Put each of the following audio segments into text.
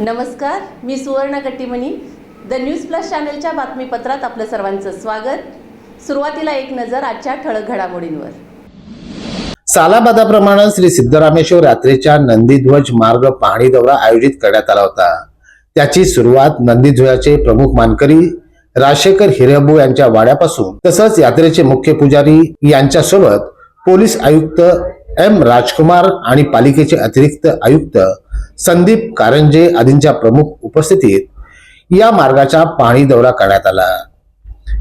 नमस्कार मी Suvarna Kattimani. The News Plus चॅनलच्या बातमीपत्रात आपलं सर्वांचं स्वागत. सुरुवातीला एक नजर आजच्या ठळक घडामोडींवर. सालाबादाप्रमाणे श्री सिद्धरामेश्वर यात्रेच्या नंदीध्वज मार्ग पाहणी दौरा आयोजित करण्यात आला होता. त्याची सुरुवात नंदीध्वजाचे प्रमुख मानकरी राजशेखर हिरेबू यांच्या वाड्यापासून तसंच यात्रेचे मुख्य पुजारी यांच्यासोबत पोलीस आयुक्त एम राजकुमार आणि पालिकेचे अतिरिक्त आयुक्त संदीप कारंजे आदींच्या प्रमुख उपस्थितीत या मार्गाचा पाणी दौरा करण्यात आला.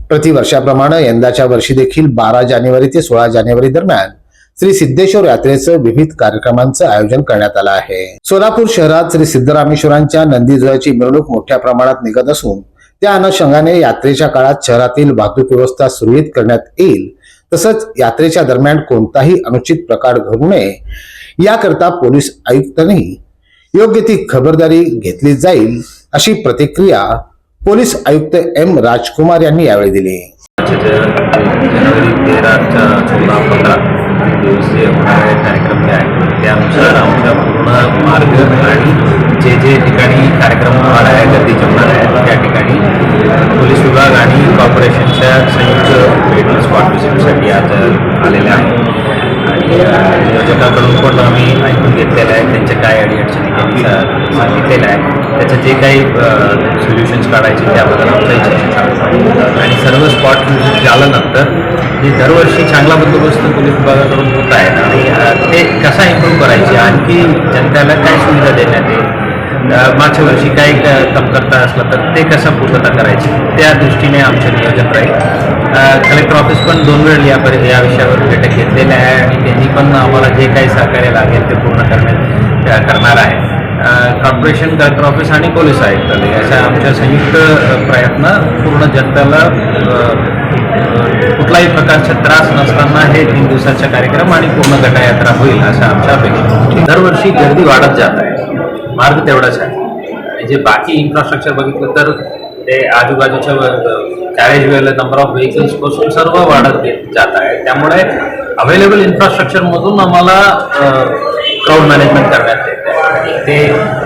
प्रतिवर्षाप्रमाणे यंदाच्या वर्षी देखील बारा जानेवारी ते सोळा जानेवारी दरम्यान श्री सिद्धेश्वर यात्रेचं विविध कार्यक्रमांचं आयोजन करण्यात आलं आहे. सोलापूर शहरात श्री सिद्धरामेश्वरांच्या नंदीध्वजाची मिरवणूक मोठ्या प्रमाणात निघत असून त्या अनुषंगाने यात्रेच्या काळात शहरातील वाहतूक व्यवस्था सुरळीत करण्यात येईल तसंच यात्रेच्या दरम्यान कोणताही अनुचित प्रकार घडू नये याकरता पोलीस आयुक्तांनी योग्य ती खबरदारी घेतली जाईल अशी प्रतिक्रिया पोलीस आयुक्त एम राजकुमार यांनी यावेळी दिली. जनवरी तेराच्या चौदा पंधरा दिवसीय होणारे कार्यक्रम जे आहेत त्यानुसार आमच्या पूर्ण मार्ग आणि जे जे ठिकाणी कार्यक्रम होणार आहे गर्दी जमणार आहे त्या ठिकाणी पोलीस विभाग आणि कॉर्पोरेशनच्या संयुक्त भेट स्पॉट व्हिजिटसाठी आज आलेल्या आहेत. नियोजकाकडून पण आम्ही ऐकून घेतलेलं आहे. त्यांच्या काय अडीअडचणी त्यांनी सांगितलेलं आहे. त्याचं जे काही सोल्युशन्स काढायचे त्याबद्दल आमचा इच्छा आणि सर्व स्पॉट व्हिजिट झाल्यानंतर जे दरवर्षी चांगला बंदोबस्त पोलीस विभागाकडून होत आहे आणि ते कसा इम्प्रूव्ह करायचे आणखी जनतेला काय सुविधा देण्यात येईल? मागच्या वर्षी काही क- कमतरता असलं तर ते कसं पूर्तता करायची त्या दृष्टीने आमचं नियोजन राहील. कलेक्टर ऑफिस पण दोन वेळ या परि या विषयावर बैठक घेतलेल्या आहे आणि त्यांनी पण आम्हाला जे काही सहकार्य लागेल ते पूर्ण करण्यात करणार आहे. कॉर्पोरेशन कलेक्टर ऑफिस आणि पोलीस आयुक्तालय अशा आमच्या संयुक्त प्रयत्न पूर्ण जनतेला कुठलाही प्रकारचा त्रास नसताना हे तीन दिवसाचा कार्यक्रम आणि पूर्ण गटायात्रा होईल अशा आमच्या अपेक्षा दरवर्षी गर्दी वाढत जात आहे. मार्ग तेवढाच आहे. आणि जे बाकी इन्फ्रास्ट्रक्चर बघितलं तर ते आजूबाजूच्या कॅरेज वेल नंबर ऑफ व्हेकल्सपासून सर्व वाढत जात आहे. त्यामुळे अवेलेबल इन्फ्रास्ट्रक्चरमधून आम्हाला क्राऊड मॅनेजमेंट करण्यात येते ते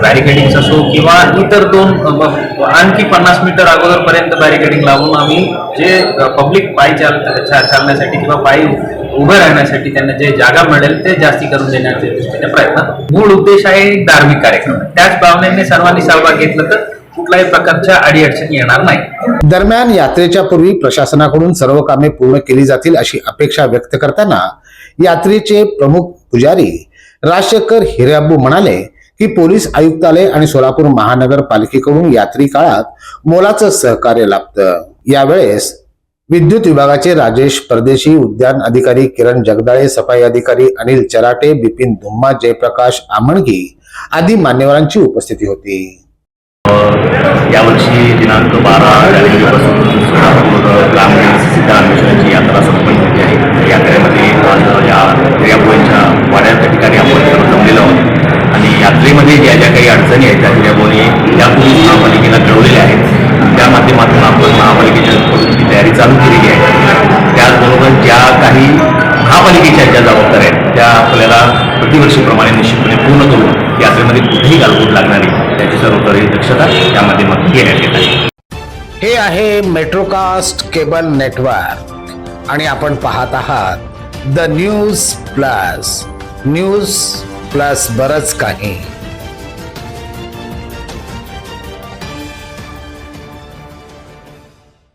बॅरिकेडिंग्स असो किंवा इतर दोन आणखी पन्नास मीटर अगोदरपर्यंत बॅरिकेडिंग लावून आम्ही जे पब्लिक पायी चाल चा- चालण्यासाठी किंवा पायी उभं राहण्यासाठी त्यांना जे जागा मिळेल ते जास्ती करून देण्याच्या दृष्टीने प्रयत्न. मूळ उद्देश आहे एक धार्मिक कार्यक्रम. त्याच भावनेने सर्वांनी सहभाग घेतला तर कुठल्याही प्रकारच्या अडीअडचणी येणार नाही. दरम्यान यात्रेच्या पूर्वी प्रशासनाकडून सर्व कामे पूर्ण केली जातील अशी अपेक्षा व्यक्त करताना यात्रेचे प्रमुख पुजारी राजशेखर हिराबू म्हणाले की पोलीस आयुक्तालय आणि सोलापूर महानगरपालिकेकडून यात्री काळात मोलाचं सहकार्य लाभतं. यावेळेस विद्युत विभागाचे राजेश परदेशी उद्यान अधिकारी किरण जगदाळे सफाई अधिकारी अनिल चराटे बिपिन धुम्मा जयप्रकाश आमणगी आदी मान्यवरांची उपस्थिती होती. यावर्षी दिनांक बारा जानेवारीपासून सोलापूर ग्रामीण सिद्धांची यात्रा संपन्न झाली आहे. यात्रेमध्ये आज या हिर्याभोईंच्या वाड्याच्या ठिकाणी आपण सर्व जमलेलो आहोत. आणि यात्रेमध्ये ज्या ज्या काही अडचणी आहेत त्या हिर्याभोईने यापूर्वी महापालिकेला कळवलेल्या आहेत. त्या माध्यमातून आपण प्रतिवर्षीप्रमाणे निश्चितपणे पूर्ण करून यात्रेमध्ये कुठेही गालबोट लागणारी नाही त्याची सर्वतरी दक्षता या माध्यमातून घेण्यात येत आहे. हे आहे मेट्रोकास्ट केबल नेटवर्क आणि आपण पाहत आहात the News Plus News Plus बरंच काही.